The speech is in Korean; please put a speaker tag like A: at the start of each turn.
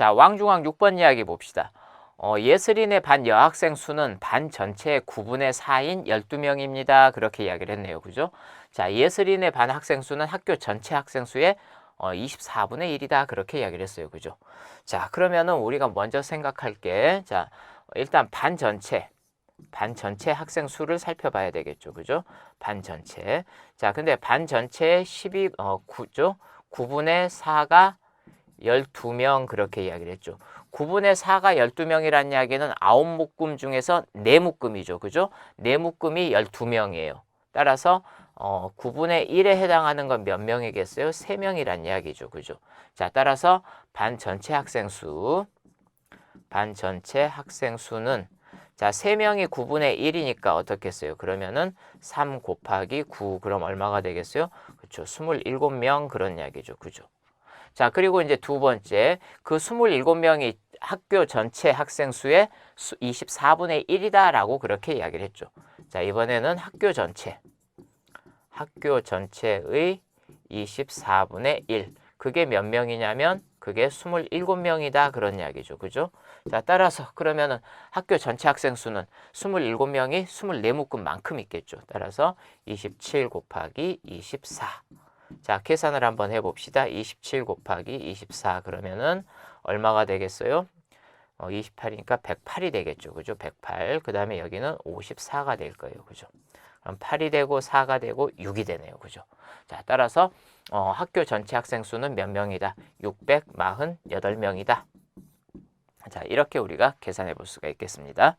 A: 자, 왕중왕 6번 이야기 봅시다. 어, 예슬인의 반 여학생 수는 반 전체의 9분의 4인 12명입니다. 그렇게 이야기를 했네요. 그죠? 자, 예슬인의 반 학생 수는 학교 전체 학생 수의 어, 24분의 1이다. 그렇게 이야기를 했어요. 그죠? 자, 그러면은 우리가 먼저 생각할 게, 자, 일단 반 전체, 반 전체 학생 수를 살펴봐야 되겠죠. 그죠? 반 전체. 자, 근데 반 전체의 12, 어, 9죠? 9분의 4가 12명 그렇게 이야기를 했죠. 9분의 4가 12명이라는 이야기는 9묶음 중에서 4묶음이죠. 그죠? 4묶음이 12명이에요. 따라서 어, 9분의 1에 해당하는 건 몇 명이겠어요? 3명이란 이야기죠. 그죠? 자, 따라서 반 전체 학생 수, 반 전체 학생 수는 자, 3명이 9분의 1이니까 어떻게 했어요? 그러면은 3 곱하기 9 그럼 얼마가 되겠어요? 그렇죠. 27명 그런 이야기죠. 그죠? 자, 그리고 이제 두 번째, 그 27명이 학교 전체 학생 수의 24분의 1이다라고 그렇게 이야기를 했죠. 자, 이번에는 학교 전체, 학교 전체의 24분의 1. 그게 몇 명이냐면 그게 27명이다 그런 이야기죠. 그죠? 자, 따라서 그러면은 학교 전체 학생 수는 27명이 24묶음만큼 있겠죠. 따라서 27 곱하기 24. 자, 계산을 한번 해봅시다. 27 곱하기 24 그러면은 얼마가 되겠어요? 어, 28이니까 108이 되겠죠. 그죠? 108. 그 다음에 여기는 54가 될 거예요. 그죠? 그럼 8이 되고 4가 되고 6이 되네요. 그죠? 자, 따라서 어, 학교 전체 학생 수는 몇 명이다? 648명이다. 자, 이렇게 우리가 계산해 볼 수가 있겠습니다.